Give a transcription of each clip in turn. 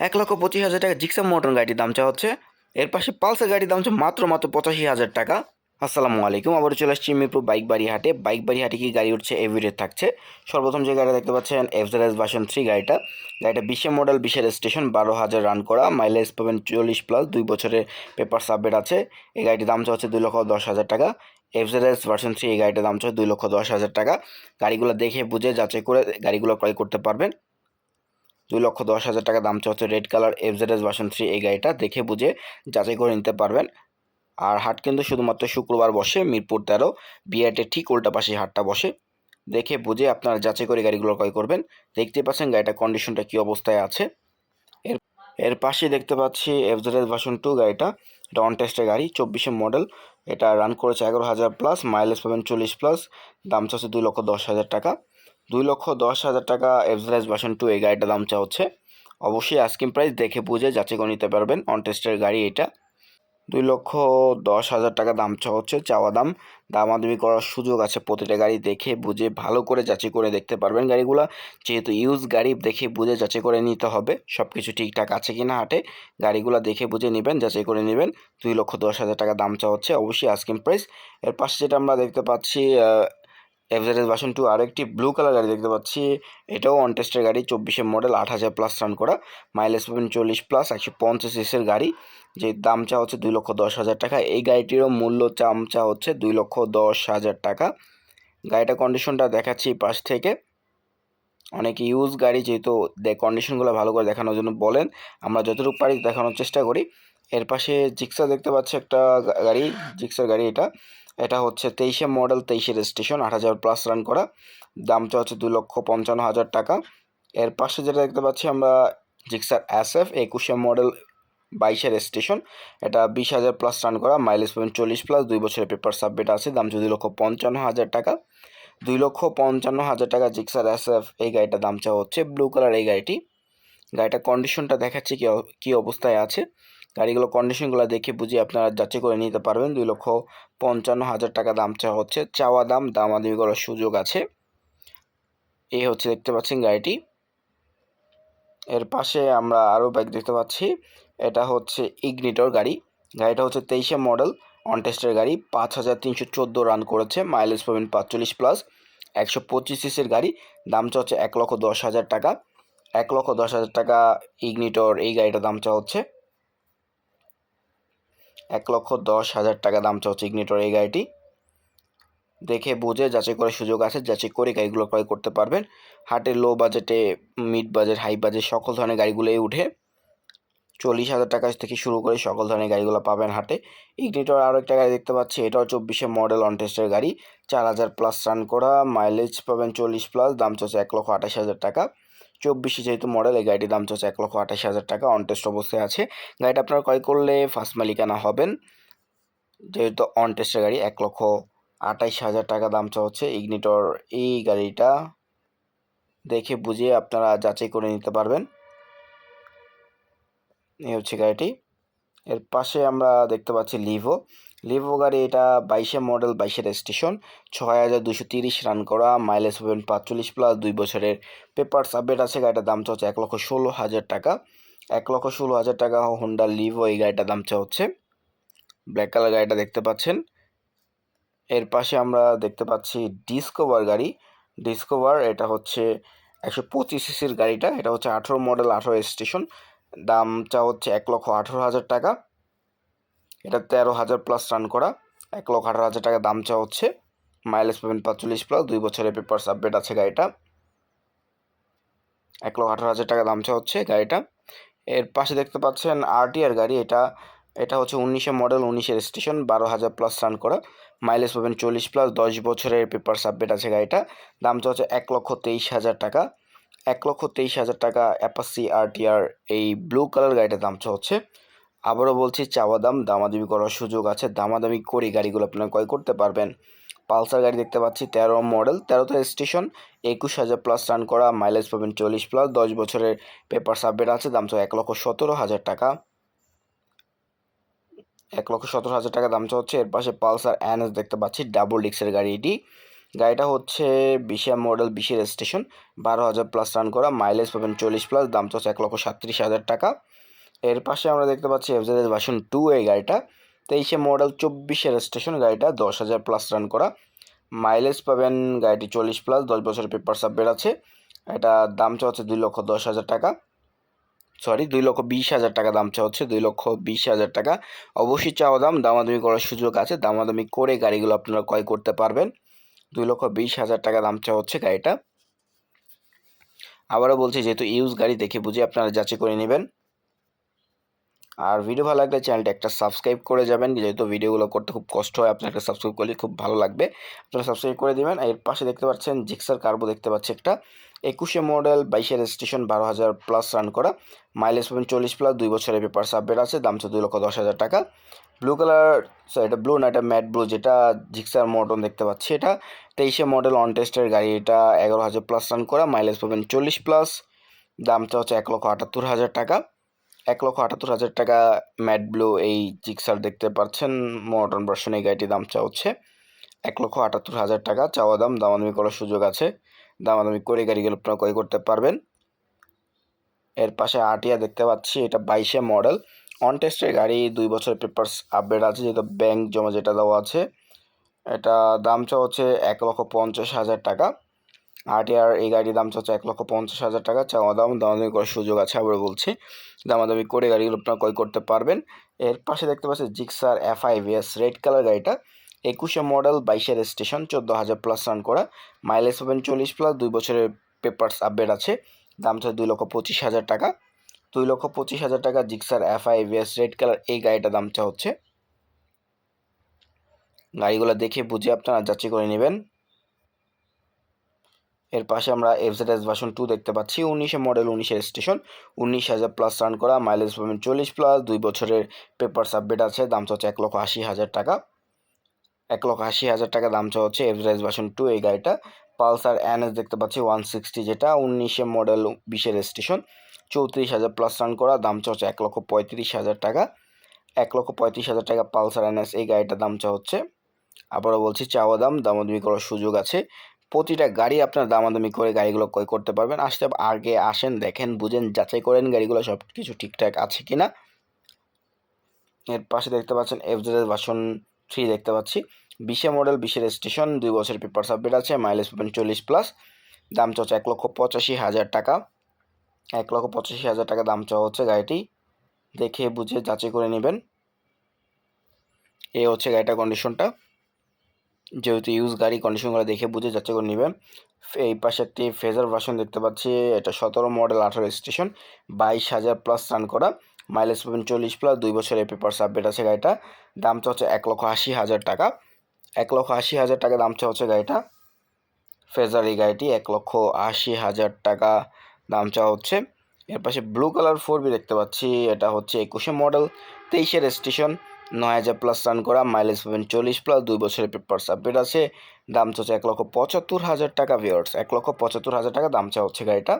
এক লক্ষ পঁচিশ হাজার টাকা জিক্সাম মোটর গাড়িটির দাম চাওয়া হচ্ছে। এর পাশে পালসার গাড়ির দাম হচ্ছে মাত্র মাত্র পঁচাশি হাজার টাকা। আসসালামু আলাইকুম আবার চলে আসছি মিরপুর বাইক বাড়ি হাটে। বাইক বাড়ি হাটে কি গাড়ি উঠছে এভিডেট থাকছে। সর্বপ্রথম যে গাড়িটা দেখতে পাচ্ছেন এফজারেস ভার্সন থ্রি গাড়িটা। গাড়িটা বিশে মডেল বিশের স্টেশন বারো হাজার রান করা। মাইলেজ পাবেন চল্লিশ প্লাস দুই বছরের পেপার সাবমিট আছে। এই গাড়িটির দাম হচ্ছে দুই লক্ষ দশ হাজার টাকা। এফজারেস ভার্সন থ্রি এই গাড়িটার দাম হচ্ছে দুই লক্ষ দশ হাজার টাকা। গাড়িগুলো দেখে বুঝে, যাচাই করে গাড়িগুলো ক্রয় করতে পারবেন। দুই লক্ষ দশ হাজার টাকা দাম হচ্ছে red colour FZS version three এই গাড়িটা। দেখে বুঝে যাচাই করে নিতে পারবেন। আর হাট কিন্তু শুধুমাত্র শুক্রবার বসে, মিরপুর তেরো বিআটের ঠিক উল্টা পাশে হাটটা বসে। দেখে বুঝে আপনারা যাচাই করে গাড়িগুলো ক্রয় করবেন। দেখতে পাচ্ছেন গাড়িটার কন্ডিশনটা কী অবস্থায় আছে। এর এর পাশে দেখতে পাচ্ছি এফজেডএস ভার্সন টু গাড়িটা। অন টেস্টের গাড়ি, চব্বিশে মডেল এটা রান করেছে এগারো হাজার প্লাস মাইলেজ পাবেন চল্লিশ প্লাস দাম চাচ্ছে দুই লক্ষ দশ হাজার টাকা। দুই লক্ষ দশ হাজার টাকা এফজেডএস ভার্সন টু এই গাড়িটার দাম চা হচ্ছে অবশ্যই আস্কিং প্রাইস দেখে বুঝে যাচাই করে নিতে পারবেন। অন টেস্টের গাড়ি এটা। দুই লক্ষ দশ হাজার টাকা দাম চা হচ্ছে চাওয়া দাম। দামাদামি করার সুযোগ আছে প্রতিটা গাড়ি দেখে বুঝে ভালো করে যাচাই করে দেখতে পারবেন গাড়িগুলো। যেহেতু ইউজ গাড়ি দেখে বুঝে যাচাই করে নিতে হবে সব কিছু ঠিকঠাক আছে কি না হাটে, গাড়িগুলো দেখে বুঝে নেবেন, যাচাই করে নেবেন। দুই লক্ষ দশ হাজার টাকা দাম চা হচ্ছে অবশ্যই আস্কিং প্রাইস এর পাশে যেটা আমরা দেখতে পাচ্ছি এফজেডএস ভার্সন টু আরও একটি ব্লু কালার গাড়ি দেখতে পাচ্ছি। এটাও অন টেস্টের গাড়ি, চব্বিশে মডেল আট হাজার প্লাস রান করা। মাইলেজ পাবেন চল্লিশ প্লাস একশো পঞ্চাশ এসের গাড়ি। যে দাম চা হচ্ছে দুই লক্ষ দশ হাজার টাকা। এই গাড়িটিরও মূল্য চাম চা হচ্ছে দুই লক্ষ দশ হাজার টাকা। গাড়িটার কন্ডিশনটা দেখাচ্ছি পাশ থেকে। অনেকে ইউজ গাড়ি যেহেতু কন্ডিশনগুলো ভালো করে দেখানোর জন্য বলেন। আমরা যতটুকু পারি দেখানোর চেষ্টা করি। এর পাশে জিক্সা দেখতে পাচ্ছি একটা গাড়ি। জিক্সার গাড়ি এটা। এটা হচ্ছে তেইশে মডেল তেইশের স্টেশন আট হাজার প্লাস রান করা। দামটা হচ্ছে দুই লক্ষ পঞ্চান্ন হাজার টাকা। এর পাশে যেটা দেখতে পাচ্ছি আমরা জিক্সার এস এফ একুশে মডেল বাইশের স্টেশন এটা বিশ হাজার প্লাস রান করা মাইলেজ পাবেন চল্লিশ প্লাস দুই বছরের পেপার সাবমিট আছে, দাম দুই লক্ষ পঞ্চান্ন হাজার টাকা। দুই লক্ষ পঞ্চান্ন হাজার টাকা জিক্সার এস এফ এই গাড়িটার দাম চাওয়া হচ্ছে ব্লু কালার এই গাড়িটি। গাড়িটার কন্ডিশনটা দেখাচ্ছে কি কী অবস্থায় আছে। গাড়িগুলো কন্ডিশনগুলো দেখে বুঝে আপনারা যাচাই করে নিতে পারবেন। দুই লক্ষ পঞ্চান্ন হাজার টাকা দাম চাওয়া হচ্ছে। চাওয়া দাম দাম দামাদামি করার সুযোগ আছে। এই হচ্ছে দেখতে পাচ্ছেন গাড়িটি। এর পাশে আমরা আরও বাইক দেখতে পাচ্ছি। এটা হচ্ছে ইগনিটর গাড়ি। গাড়িটা হচ্ছে তেইশে মডেল অন টেস্টের গাড়ি। পাঁচ হাজার তিনশো চোদ্দ রান করেছে। মাইলেজ পাবেন পাঁচচল্লিশ প্লাস একশো পঁচিশ সিসির গাড়ি। দামটা হচ্ছে এক লক্ষ দশ হাজার টাকা। এক লক্ষ দশ হাজার টাকা ইগনিটর এই গাড়িটার দাম চা হচ্ছে। এক লক্ষ দশ হাজার টাকা দাম চাচ্ছে ইগনিটর এই গাড়িটি। দেখে বুঝে যাচাই করে সুযোগ আছে, যাচাই করে গাড়িগুলো ক্রয় করতে পারবেন। হাটে লো বাজেটে মিড বাজেট হাই বাজেট সকল ধরনের গাড়িগুলোই উঠে চল্লিশ হাজার টাকা থেকে শুরু করে সকল ধরনের গাড়িগুলো পাবেন হাটে। ইগনিটর আরও একটা গাড়ি দেখতে পাচ্ছি, এটাও চব্বিশে মডেল অন টেস্টের গাড়ি। চার হাজার প্লাস রান করা মাইলেজ পাবেন চল্লিশ প্লাস দাম চাচ্ছে এক লক্ষ আঠাশ হাজার টাকা। চব্বিশে যেহেতু মডেল, এই গাড়িটির দাম চলছে এক লক্ষ আঠাশ হাজার টাকা। অন টেস্ট অবস্থায় আছে। গাড়িটা আপনারা ক্রয় করলে ফার্স্ট মালিকানা হবেন। যেহেতু অন টেস্টের গাড়ি, এক লক্ষ আঠাইশ হাজার টাকা দাম চা হচ্ছে ইগনিটর এই গাড়িটা দেখে বুঝিয়ে আপনারা যাচাই করে নিতে পারবেন। এই হচ্ছে গাড়িটি। এর পাশে আমরা দেখতে পাচ্ছি লিভো লিভো গাড়ি এটা বাইশে মডেল বাইশের স্টেশন ছয় হাজার দুশো তিরিশ রান করা মাইলেজ পাবেন পাঁচচল্লিশ প্লাস দুই বছরের। পেপার আপডেট আছে, গাড়িটার দাম হচ্ছে এক লক্ষ ষোলো হাজার টাকা। এক লক্ষ ষোলো হাজার টাকা হোন্ডা লিভো এই গাড়িটার দাম হচ্ছে ব্ল্যাক কালার গাড়িটা দেখতে পাচ্ছেন। এর পাশে আমরা দেখতে পাচ্ছি ডিসকভার গাড়ি। ডিসকভার এটা হচ্ছে একশো পঁচিশ সিসির গাড়িটা, এটা হচ্ছে আঠেরো মডেল আঠেরো স্টেশন দামটা হচ্ছে এক লক্ষ আঠেরো হাজার টাকা। এটা তেরো হাজার প্লাস রান করা। এক লক্ষ আঠারো হাজার টাকা দাম চা হচ্ছে। মাইলেজ পাবেন পাঁচচল্লিশ প্লাস দুই বছরের পেপার আপডেট আছে গাড়িটা। এক লক্ষ আঠারো হাজার টাকা দাম চা হচ্ছে গাড়িটা। এর পাশে দেখতে পাচ্ছেন আরটিআর গাড়ি, এটা এটা হচ্ছে উনিশে মডেল উনিশের স্টেশন বারো হাজার প্লাস রান করা। মাইলেজ পাবেন চল্লিশ প্লাস দশ বছরের পেপার সাবমিট আছে গাড়িটা। দামটা হচ্ছে এক লক্ষ তেইশ হাজার টাকা। এক লক্ষ তেইশ হাজার টাকা অ্যাপাসি আরটিআর এই ব্লু কালার গাড়িটার দাম হচ্ছে। আবারও বলছি, চাওয়া দাম, দামাদামি করার সুযোগ আছে। দামাদামি করে গাড়িগুলো আপনারা ক্রয় করতে পারবেন। পালসার গাড়ি দেখতে পাচ্ছি, তেরো মডেল তেরোতে স্টেশন, একুশ হাজার প্লাস রান করা মাইলেজ পাবেন চল্লিশ প্লাস দশ বছরের পেপার সাবমিট আছে, দাম এক লক্ষ সতেরো হাজার টাকা। এক লক্ষ সতেরো হাজার টাকা দাম হচ্ছে। এর পাশে পালসার এনএস দেখতে পাচ্ছি ডাবল ডিক্সের গাড়ি এটি। গাড়িটা হচ্ছে বিশে মডেল বিশের স্টেশন বারো হাজার প্লাস রান করা মাইলেজ পাবেন চল্লিশ প্লাস দাম তো হচ্ছে এক লক্ষ সাতত্রিশ হাজার টাকা। এর পাশে আমরা দেখতে পাচ্ছি এফজেড ভার্সন টু এই গাড়িটা। তেইশে মডেল চব্বিশের স্টেশন গাড়িটা দশ হাজার প্লাস রান করা। মাইলেজ পাবেন গাড়িটি চল্লিশ প্লাস দশ বছরের পেপার সাবমিট আছে। এটা দাম চা হচ্ছে দুই লক্ষ দশ হাজার টাকা। সরি দুই লক্ষ বিশ হাজার টাকা দাম চা হচ্ছে, দুই লক্ষ বিশ হাজার টাকা। অবশ্যই চাওয়া দাম, দামাদামি করার সুযোগ আছে। দামাদামি করে গাড়িগুলো আপনারা ক্রয় করতে পারবেন। দুই লক্ষ বিশ হাজার টাকা দাম চা হচ্ছে গাড়িটা। আবারও বলছি, যেহেতু ইউজ গাড়ি দেখে বুঝে আপনারা যাচাই করে নেবেন। আর ভিডিও ভালো লাগলে চ্যানেলটা একটা সাবস্ক্রাইব করে যাবেন। যেহেতু ভিডিওগুলো করতে খুব কষ্ট হয় আপনার একটা সাবস্ক্রাইব করলে খুব ভালো লাগবে। আপনারা সাবস্ক্রাইব করে দেবেন। এর পাশে দেখতে পাচ্ছেন জিক্সার কার্বো দেখতে পাচ্ছি একটা। একুশে মডেল বাইশের স্টেশন বারো হাজার প্লাস রান করা। মাইলেজ পাবেন চল্লিশ প্লাস দুই বছরের পেপার সাবমিট আছে, দাম হচ্ছে দুই লক্ষ দশ হাজার টাকা। ব্লু কালার সরি এটা ব্লু না, এটা ম্যাট ব্লু যেটা জিক্সার মডন দেখতে পাচ্ছি এটা। তেইশে মডেল অন টেস্টের গাড়ি, এটা এগারো হাজার প্লাস রান করা। মাইলেজ পাবেন চল্লিশ প্লাস দামটা হচ্ছে এক লক্ষ আটাত্তর হাজার টাকা। এক লক্ষ আটাত্তর হাজার টাকা ম্যাট ব্লু এই জিক্সার দেখতে পাচ্ছেন। মডার্ন ভার্সন এই গাড়িটির দাম চা হচ্ছে এক লক্ষ আটাত্তর হাজার টাকা। চাওয়া দাম, দামাদামি করার সুযোগ আছে। দামাদামি করে গাড়িগুলো আপনারা ক্রয় করতে পারবেন। এর পাশে আটিয়া দেখতে পাচ্ছি, এটা বাইশে মডেল। অন টেস্টের গাড়ি, দুই বছরের পেপার্স আপডেট আছে যেহেতু ব্যাংক জমা যেটা দেওয়া আছে। এটা দাম চা হচ্ছে এক লক্ষ পঞ্চাশ হাজার টাকা। আরটিআর এই গাড়ির দাম হচ্ছে এক লক্ষ পঞ্চাশ হাজার টাকা। চাওয়া দাম, দামাদামি করার সুযোগ আছে আবার বলছি। দামাদামি করে গাড়িগুলো আপনারা ক্রয় করতে পারবেন। এর পাশে দেখতে পাচ্ছেন Gixxer F I VS red colour গাড়িটা। একুশে মডেল বাইশের স্টেশন চোদ্দ হাজার প্লাস রান করা। মাইলেজ পাবেন চল্লিশ প্লাস দুই বছরের পেপার্স আপডেট আছে। দাম হচ্ছে দুই লক্ষ পঁচিশ হাজার টাকা। দুই লক্ষ পঁচিশ হাজার টাকা Gixxer F I VS red colour এই গাড়িটার দামটা হচ্ছে। গাড়িগুলো দেখে বুঝে আপনারা যাচাই করে নেবেন। এর পাশে আমরা এফজেডএস ভার্সন টু দেখতে পাচ্ছি। উনিশে মডেল উনিশের স্টেশন উনিশ হাজার প্লাস রান করা মাইলেজ পাবেন চল্লিশ প্লাস দুই বছরের পেপার সাবমিট আছে, দাম হচ্ছে এক লক্ষ আশি হাজার টাকা। এক লক্ষ আশি হাজার টাকা দাম হচ্ছে এফজেডএস ভার্সন টু এই গাড়িটা। পালসার এনএস দেখতে পাচ্ছি ওয়ান সিক্সটি যেটা, উনিশে মডেল বিশের স্টেশন চৌত্রিশ হাজার প্লাস রান করা, দাম হচ্ছে এক লক্ষ পঁয়ত্রিশ হাজার টাকা। এক লক্ষ পঁয়ত্রিশ হাজার টাকা পালসার এনএস এই গাড়িটার দাম চা হচ্ছে। আবারও বলছি, চাওয়া দাম, দামাদামি করার সুযোগ আছে। প্রতিটা গাড়ি আপনার দামাদামি করে গাড়িগুলো ক্রয় করতে পারবেন। আসতে আগে আসেন, দেখেন, বুঝেন, যাচাই করেন গাড়িগুলো সব কিছু ঠিকঠাক আছে কি না এর পাশে দেখতে পাচ্ছেন এফজেড ভার্সন থ্রি দেখতে পাচ্ছি। বিশে মডেল বিশের স্টেশন দুই বছরের পেপার সাবমিট আছে মাইলেজ পাবেন চল্লিশ প্লাস দাম চাচ্ছে এক লক্ষ পঁচাশি হাজার টাকা। এক লক্ষ পঁচাশি হাজার টাকা দাম চাওয়া হচ্ছে গাড়িটি। দেখে বুঝে যাচাই করে নেবেন। এ হচ্ছে গাড়িটার কন্ডিশনটা যেহেতু ইউজ গাড়ি কন্ডিশন কন্ডিশনগুলো দেখে বুঝে যাচ্ছে করে নেবেন এই পাশে একটি ফেজার ভার্সন দেখতে পাচ্ছি, এটা সতেরো মডেল আঠারো স্টেশন বাইশ হাজার প্লাস রান করা। মাইলেজ পাবেন চল্লিশ প্লাস দুই বছরের পেপার সাবমিট আছে গাড়িটা। দামটা হচ্ছে এক লক্ষ আশি হাজার টাকা। এক লক্ষ আশি হাজার টাকা দামটা হচ্ছে গাড়িটা। ফেজার এই গাড়িটি এক লক্ষ আশি হাজার টাকা দাম চাওয়া হচ্ছে। এর পাশে ব্লু কালার ফোর বি দেখতে পাচ্ছি, এটা হচ্ছে একুশে মডেল তেইশের স্টেশন নয় হাজার প্লাস রান করা মাইলেজ পাবেন চল্লিশ প্লাস দুই বছরের পেপার সাবমিট আছে। দাম চাচ্ছে এক লক্ষ পঁচাত্তর হাজার টাকা ভিওর্স এক লক্ষ পঁচাত্তর হাজার টাকা দাম চা হচ্ছে গাড়িটা।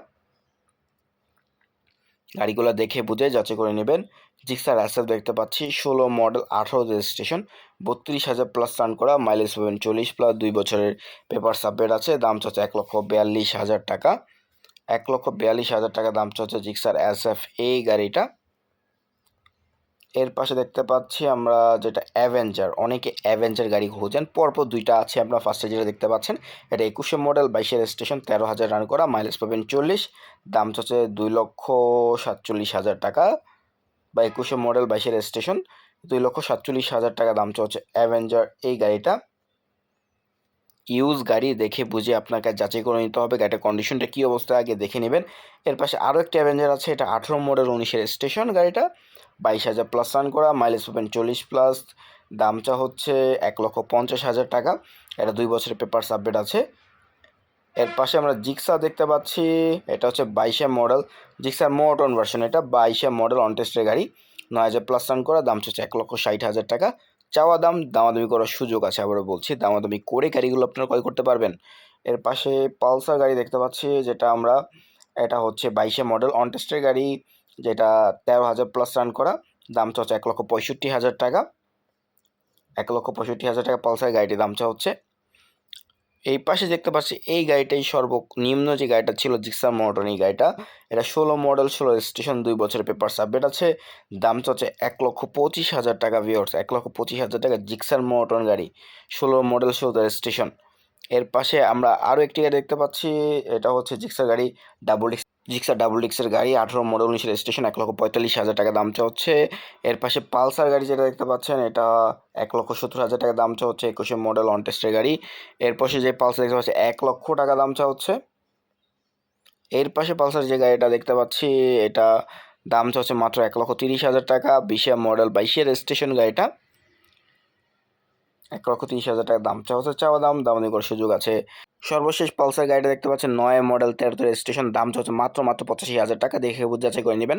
গাড়িগুলো দেখে বুঝে যাচাই করে নেবেন। জিক্সার অ্যাসেপ দেখতে পাচ্ছি, ষোলো মডেল আঠারো রেজিস্ট্রেশন বত্রিশ হাজার প্লাস রান করা মাইলেজ পাবেন চল্লিশ প্লাস দুই বছরের পেপার সাবমিট আছে, দাম চাচ্ছে এক লক্ষ বিয়াল্লিশ হাজার টাকা। এক লক্ষ বিয়াল্লিশ হাজার টাকা দাম চাচ্ছে জিক্সার এসএফ এই গাড়িটা। এর পাশে দেখতে পাচ্ছি আমরা যেটা অ্যাভেঞ্জার অনেকে অ্যাভেঞ্জার গাড়ি খোঁজেন, পরপর দুইটা আছে আপনারা ফার্স্টে যেটা দেখতে পাচ্ছেন, এটা একুশে মডেল বাইশের স্টেশন তেরো হাজার রান করা মাইলেজ পাবেন চল্লিশ, দাম হচ্ছে দুই লক্ষ সাতচল্লিশ হাজার টাকা, বা একুশে মডেল বাইশের স্টেশন দুই লক্ষ সাতচল্লিশ হাজার টাকা দাম হচ্ছে অ্যাভেঞ্জার এই গাড়িটা। ইউজ গাড়ি দেখে বুঝে আপনাকে যাচাই করে নিতে হবে, গাড়িটার কন্ডিশনটা কী অবস্থায়, আগে দেখে নেবেন। এর পাশে আরও একটি অ্যাভেঞ্জার আছে, এটা আঠেরো মডেল উনিশের স্টেশন গাড়িটা। বাইশ হাজার প্লাস রান করা মাইলেজ পাবেন চল্লিশ প্লাস দামটা হচ্ছে এক লক্ষ পঞ্চাশ হাজার টাকা। এটা দুই বছরের পেপার সাবমিট আছে। এর পাশে আমরা জিক্সা দেখতে পাচ্ছি, এটা হচ্ছে বাইশে মডেল জিক্সার মোটন ভার্সন এটা, বাইশে মডেল অন টেস্টের গাড়ি। নয় হাজার প্লাস রান করা, দাম হচ্ছে এক লক্ষ ষাট হাজার টাকা। চাওয়া দাম, দামাদামি করার সুযোগ আছে আবারও বলছি। দামাদামি করে গাড়িগুলো আপনারা ক্রয় করতে পারবেন। এর পাশে পালসার গাড়ি দেখতে পাচ্ছি, যেটা আমরা, এটা হচ্ছে বাইশে মডেল অন টেস্টের গাড়ি। যেটা তেরো হাজার প্লাস রান করা। দাম হচ্ছে এক লক্ষ পঁয়ষট্টি হাজার টাকা। এক লক্ষ পঁয়ষট্টি হাজার টাকা পালসার গাড়িটির দামটা হচ্ছে। এই পাশে দেখতে পাচ্ছি, এই গাড়িটাই সর্বনিম্ন যে গাড়িটা ছিল জিক্সার মডেল, এই গাড়িটা, এটা ষোলো মডেল, ষোলো স্টেশন দুই বছরের পেপার সাবমিট আছে। দাম চাচ্ছে এক লক্ষ পঁচিশ হাজার টাকা ভিওর্স এক লক্ষ পঁচিশ হাজার টাকা জিক্সার মডেল গাড়ি, ষোলো মডেল, ষোলো স্টেশনের পাশে আমরা আরও একটি গাড়ি দেখতে পাচ্ছি, এটা হচ্ছে জিক্সার গাড়ি ডাবল জিক্সার ডাবল ডিক্সের গাড়ি, আঠেরো মডেল উনিশের স্টেশন এক লক্ষ পঁয়তাল্লিশ হাজার টাকা দাম চা হচ্ছে এর পাশে পালসার গাড়ি যেটা দেখতে পাচ্ছেন, এটা এক লক্ষ সত্তর হাজার টাকা দাম চা হচ্ছে একুশে মডেল অন টেস্টের গাড়ি। এর পাশে যে পালসার দেখতে পাচ্ছি, এক লক্ষ টাকা দাম চা হচ্ছে এর পাশে পালসার যে গাড়িটা দেখতে পাচ্ছি, এটা দাম চা হচ্ছে মাত্র এক লক্ষ তিরিশ হাজার টাকা, বিশে মডেল বাইশের স্টেশন গাড়িটা। এক লক্ষ তিরিশ হাজার টাকা দাম চা হচ্ছে, চাওয়া দাম দাম করার সুযোগ আছে। সর্বশেষ পালসার গাড়িটা দেখতে পাচ্ছেন, নয় মডেল তেরো স্টেশন, দাম চা হচ্ছে মাত্র মাত্র পঁচাশি হাজার টাকা। দেখে বুঝে যাচাই করে নেবেন।